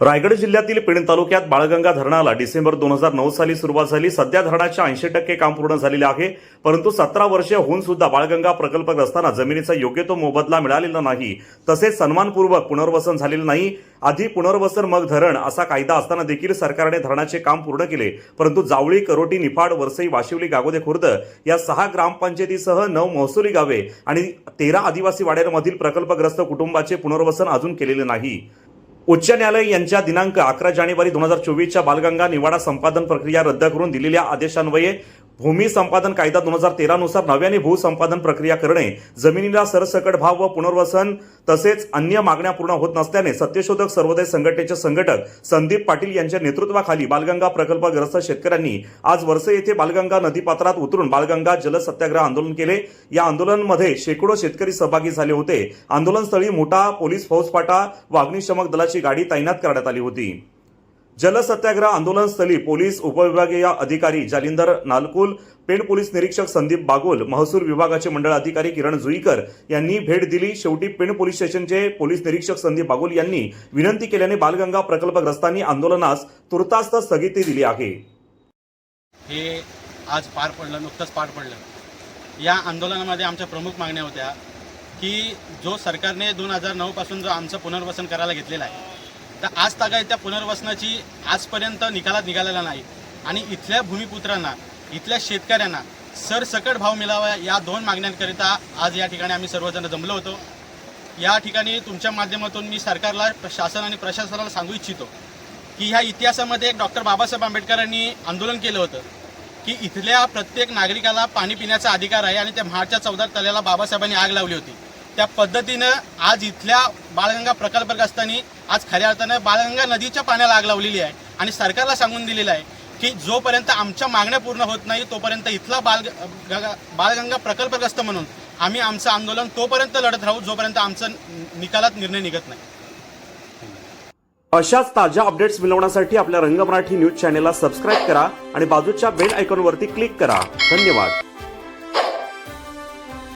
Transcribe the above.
रायगड जिल्ह्यातील पेण तालुक्यात बाळगंगा धरणाला डिसेंबर दोन हजार नऊ साली सुरुवात झाली. सध्या धरणाच्या ऐंशी टक्के काम पूर्ण झालेले आहे. परंतु सतरा वर्षे होऊन सुद्धा बाळगंगा प्रकल्पग्रस्तांना जमिनीचा योग्य तो मोबदला मिळालेला नाही. तसेच सन्मानपूर्वक पुनर्वसन झालेलं नाही. आधी पुनर्वसन मग धरण असा कायदा असताना देखील सरकारने धरणाचे काम पूर्ण केले. परंतु जावळी करोटी निफाड वरसई वाशिवली गागोदे खुर्द या सहा ग्रामपंचायतीसह नऊ महसुली गावे आणि तेरा आदिवासी वाड्यांमधील प्रकल्पग्रस्त कुटुंबाचे पुनर्वसन अजून केलेलं नाही. उच्च न्यायालय यांच्या दिनांक अकरा जानेवारी दोन हजार चोवीसच्या बालगंगा निवाडा संपादन प्रक्रिया रद्द करून दिलेल्या आदेशान्वये भूमी संपादन कायदा दोन हजार तेरानुसार नव्याने भूसंपादन प्रक्रिया करणे जमिनीला सरसकट भाव व पुनर्वसन तसेच अन्य मागण्या पूर्ण होत नसल्याने सत्यशोधक सर्वोदय संघटनेचे संघटक संदीप पाटील यांच्या नेतृत्वाखाली बालगंगा प्रकल्पग्रस्त शेतकऱ्यांनी आज वर्षे येथे बालगंगा नदीपात्रात उतरून बालगंगा जलसत्याग्रह आंदोलन केले. या आंदोलनमध्ये शेकडो शेतकरी सहभागी झाले होते. आंदोलनस्थळी मोठा पोलीस फौजफाटा व अग्निशमक दलाची गाडी तैनात करण्यात आली होती. जलसत्याग्रह आंदोलनस्थळी पोलीस उपविभागीय अधिकारी जालिंदर नालकुल पेण पोलीस निरीक्षक संदीप बागोल महसूल विभागाचे मंडळ अधिकारी किरण जुईकर यांनी भेट दिली. शेवटी पेण पोलीस स्टेशनचे पोलीस निरीक्षक संदीप बागोल यांनी विनंती केल्याने बालगंगा प्रकल्पग्रस्तांनी आंदोलनास तुर्तास्त स्थगिती दिली आहे. हे आज पार पडलं नुकतंच पार पडलं. या आंदोलनामध्ये आमच्या प्रमुख मागण्या होत्या की जो सरकारने दोन हजार नऊपासून जो आमचं पुनर्वसन करायला घेतलेला आहे तर आज तागायत त्या पुनर्वसनाची आजपर्यंत निकालात निघालेला नाही. आणि इथल्या भूमिपुत्रांना इथल्या शेतकऱ्यांना सरसकट भाव मिळावा या दोन मागण्यांकरिता आज या ठिकाणी आम्ही सर्वजण जमलो होतो. या ठिकाणी तुमच्या माध्यमातून मी सरकारला शासन आणि प्रशासनाला सांगू इच्छितो की ह्या इतिहासामध्ये एक डॉक्टर बाबासाहेब आंबेडकरांनी आंदोलन केलं होतं की इथल्या प्रत्येक नागरिकाला पाणी पिण्याचा अधिकार आहे आणि त्या महाडच्या चौदा तल्याला बाबासाहेबांनी आग लावली होती. त्या पद्धतीनं आज इथल्या बाळगंगा प्रकल्पग्रस्तांनी आज खऱ्या अर्थानं बाळगंगा नदीच्या पाण्याला आग लावलेली आहे. आणि सरकारला सांगून दिलेलं आहे की जोपर्यंत आमच्या मागण्या पूर्ण होत नाही तोपर्यंत इथला बाल बाळगंगा प्रकल्पग्रस्त म्हणून आम्ही आमचं आंदोलन तोपर्यंत लढत राहू जोपर्यंत आमचं निकालात निर्णय निघत नाही. अशाच ताज्या अपडेट्स मिळवण्यासाठी आपल्या रंग मराठी न्यूज चॅनेलला सबस्क्राईब करा आणि बाजूच्या बेल आयकॉनवरती क्लिक करा. धन्यवाद.